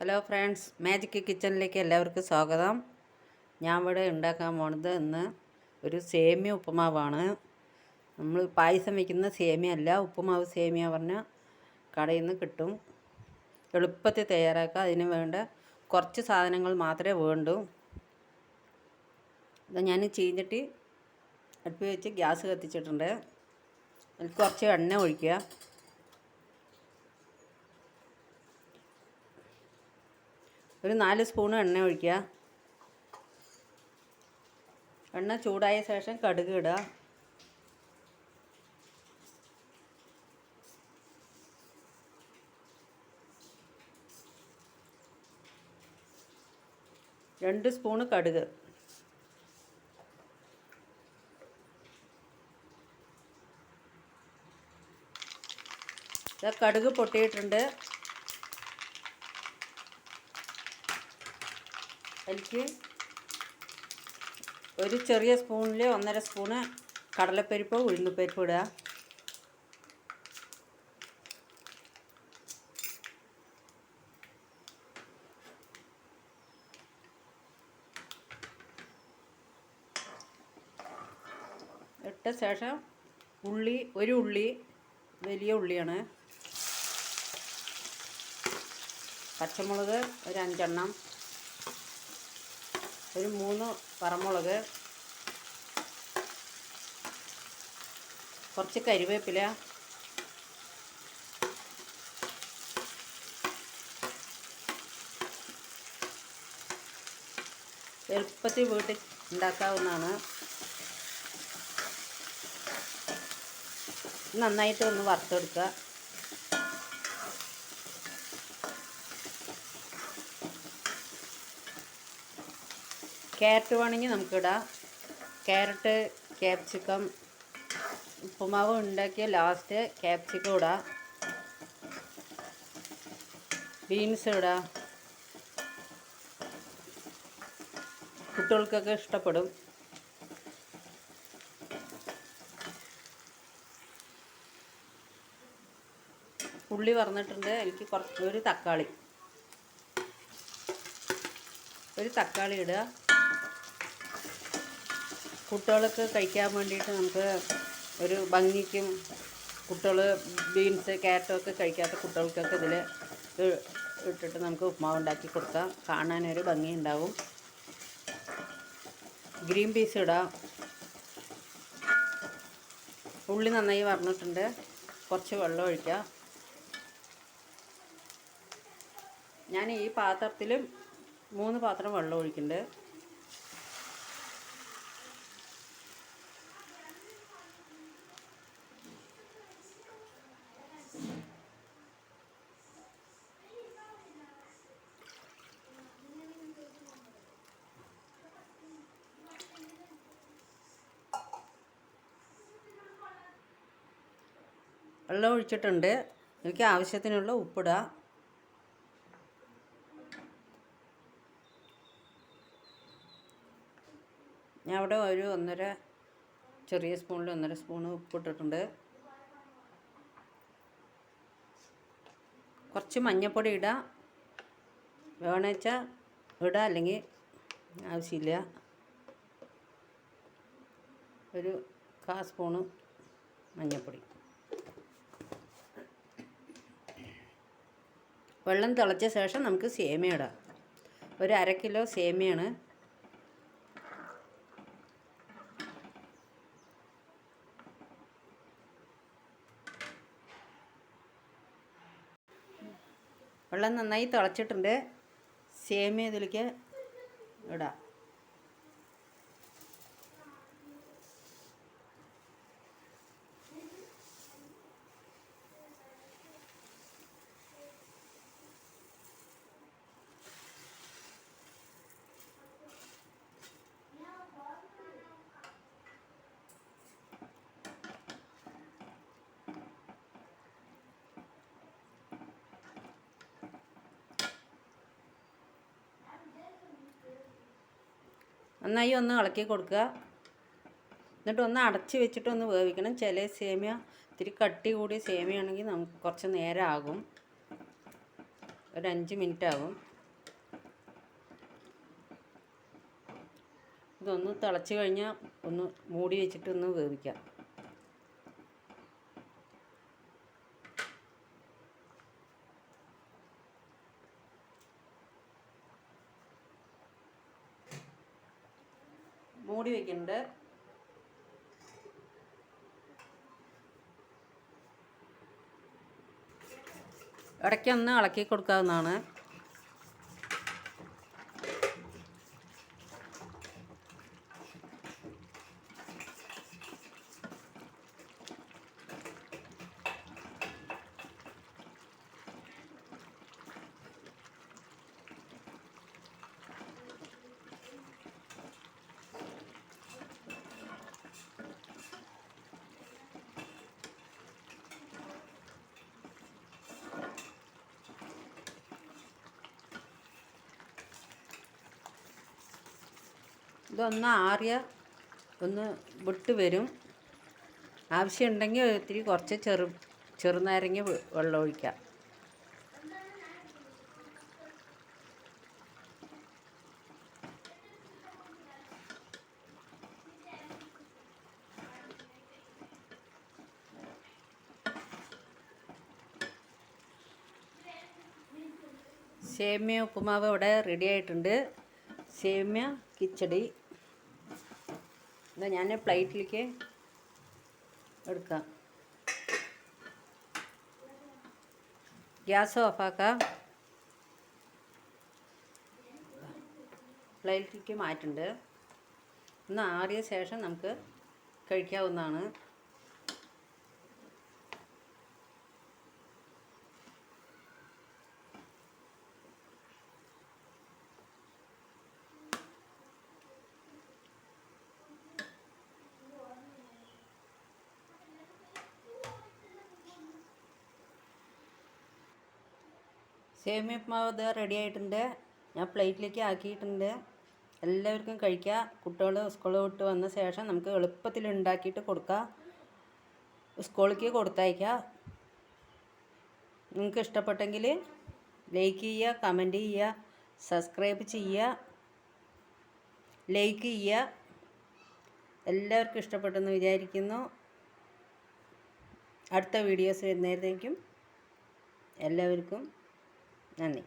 Hello friends magic കിച്ചണിലേക്ക് എല്ലാവർക്കും സ്വാഗതം. ഞാൻ ഇവിടെ ഉണ്ടാക്കാൻ പോണത് ഇന്ന് ഒരു സേമിയ ഉപ്പുമാവാണ്. നമ്മൾ പായസം വയ്ക്കുന്ന സേമിയ അല്ല ഉപ്പുമാവ് സേമിയ പറഞ്ഞാൽ കടയിൽ നിന്ന് കിട്ടും. എളുപ്പത്തിൽ തയ്യാറാക്കുക. അതിന് വേണ്ട കുറച്ച് സാധനങ്ങൾ മാത്രമേ വേണ്ടൂ. ഇത് ഞാൻ ചീഞ്ഞിട്ട് അടുപ്പ് വെച്ച് ഗ്യാസ് കത്തിച്ചിട്ടുണ്ട്. അതിൽ കുറച്ച് എണ്ണ ഒഴിക്കുക. ഒരു നാല് സ്പൂൺ എണ്ണ ഒഴിക്കുക. എണ്ണ ചൂടായ ശേഷം കടുക് ഇടുക. രണ്ട് സ്പൂണ് കടുക്. കടുക് പൊട്ടിയിട്ടുണ്ട്. എനിക്ക് ഒരു ചെറിയ സ്പൂണിൽ ഒന്നര സ്പൂണ് കടലപ്പരിപ്പ് ഉഴുന്നുപരിപ്പ് ഇടുക. ഇട്ട ശേഷം ഉള്ളി ഒരു ഉള്ളി വലിയ ഉള്ളിയാണ്. പച്ചമുളക് ഒരു അഞ്ചെണ്ണം. ഒരു മൂന്ന് പറമുളക് കുറച്ച് കരിവേപ്പില എളുപ്പത്തിൽ വീട്ടിൽ ഉണ്ടാക്കാവുന്നതാണ്. നന്നായിട്ട് ഒന്ന് വറുത്തെടുക്കുക. ക്യാരറ്റ് വേണമെങ്കിൽ നമുക്കിടാം. ക്യാരറ്റ് ക്യാപ്സിക്കം ഉപ്പുമാവ് ഉണ്ടാക്കിയ ലാസ്റ്റ് ക്യാപ്സിക്കം ഇടാം. ബീൻസ് ഇടാം. കുട്ടികൾക്കൊക്കെ ഇഷ്ടപ്പെടും. ഉള്ളി പറഞ്ഞിട്ടുണ്ട് എനിക്ക് കുറച്ച് ഒരു തക്കാളി. ഒരു തക്കാളി ഇടുക. കുട്ടികൾക്ക് കഴിക്കാൻ വേണ്ടിയിട്ട് നമുക്ക് ഒരു ഭംഗിക്കും കുട്ടികൾ ബീൻസ് ക്യാരറ്റൊക്കെ കഴിക്കാത്ത കുട്ടികൾക്കൊക്കെ ഇതിൽ ഇട്ടിട്ട് നമുക്ക് ഉപ്മാവ് ഉണ്ടാക്കി കൊടുക്കാം. കാണാനൊരു ഭംഗി ഉണ്ടാവും ഗ്രീൻ പീസ് ഇടാം. ഉള്ളി നന്നായി വറന്നിട്ടുണ്ട്. കുറച്ച് വെള്ളം ഒഴിക്കാം. ഞാൻ ഈ പാത്രത്തിൽ മൂന്ന് പാത്രം വെള്ളം ഒഴിക്കുന്നുണ്ട്. വെള്ളം ഒഴിച്ചിട്ടുണ്ട്. എനിക്ക് ആവശ്യത്തിനുള്ള ഉപ്പിടുക ഞാൻ അവിടെ ഒരു ഒന്നര ചെറിയ സ്പൂണിൽ ഒന്നര സ്പൂണ് ഉപ്പിട്ടിട്ടുണ്ട്. കുറച്ച് മഞ്ഞൾപ്പൊടി ഇടാം. വേണമെച്ചാൽ ഇടാം അല്ലെങ്കിൽ ആവശ്യമില്ല. ഒരു കാ സ്പൂണ് മഞ്ഞൾപ്പൊടി വെള്ളം തിളച്ച ശേഷം നമുക്ക് സേമിയ ഇടാം. ഒരു അര കിലോ സേമിയാണ്. വെള്ളം നന്നായി തിളച്ചിട്ടുണ്ട്. സേമിയ ഇതിലേക്ക് ഇടാം. നന്നായി ഒന്ന് ഇളക്കി കൊടുക്കുക. എന്നിട്ട് ഒന്ന് അടച്ച് വെച്ചിട്ട് ഒന്ന് വേവിക്കണം. ചില സേമിയ ഇത്തിരി കട്ടി കൂടിയ സേമിയാണെങ്കിൽ നമുക്ക് കുറച്ച് നേരം ആകും ഒരു അഞ്ച് മിനിറ്റ് ആകും ഇതൊന്ന് തിളച്ച് കഴിഞ്ഞാൽ ഒന്ന് മൂടി വെച്ചിട്ട് ഒന്ന് വേവിക്കാം. മൂടി വെക്കുന്നുണ്ട് ഇടയ്ക്കൊന്ന് ഇളക്കി കൊടുക്കാവുന്നതാണ്. ഇതൊന്ന് ആറിയ ഒന്ന് വിട്ട് വരും. ആവശ്യമുണ്ടെങ്കിൽ ഇത്തിരി കുറച്ച് ചെറു ചെറുനാരങ്ങ വെള്ളം ഒഴിക്കാം. സേമിയ ഉപ്പുമാവ് ഇവിടെ റെഡി ആയിട്ടുണ്ട്. സേമിയ കിച്ചടി. എന്താ ഞാൻ പ്ലേറ്റിലേക്ക് എടുക്കാം. ഗ്യാസ് ഓഫാക്കാം. പ്ലേറ്റിലേക്ക് മാറ്റുണ്ട് ഒന്ന് ആറിയ ശേഷം നമുക്ക് കഴിക്കാവുന്നതാണ്. സേമിയ ഉപ്പുമാവ് ഇത് റെഡി ആയിട്ടുണ്ട്. ഞാൻ പ്ലേറ്റിലേക്ക് ആക്കിയിട്ടുണ്ട്. എല്ലാവർക്കും കഴിക്കുക കുട്ടികൾ സ്കൂളിൽ വിട്ട് വന്ന ശേഷം നമുക്ക് എളുപ്പത്തിൽ ഉണ്ടാക്കിയിട്ട് കൊടുക്കാം. സ്കൂളിലേക്ക് കൊടുത്തയക്കാം. നിങ്ങൾക്ക് ഇഷ്ടപ്പെട്ടെങ്കിൽ ലൈക്ക് ചെയ്യുക കമന്റ് ചെയ്യുക സബ്സ്ക്രൈബ് ചെയ്യുക ലൈക്ക് ചെയ്യുക. എല്ലാവർക്കും ഇഷ്ടപ്പെട്ടെന്ന് വിചാരിക്കുന്നു. അടുത്ത വീഡിയോസ് വരുന്നേരത്തേക്കും എല്ലാവർക്കും നന്ദി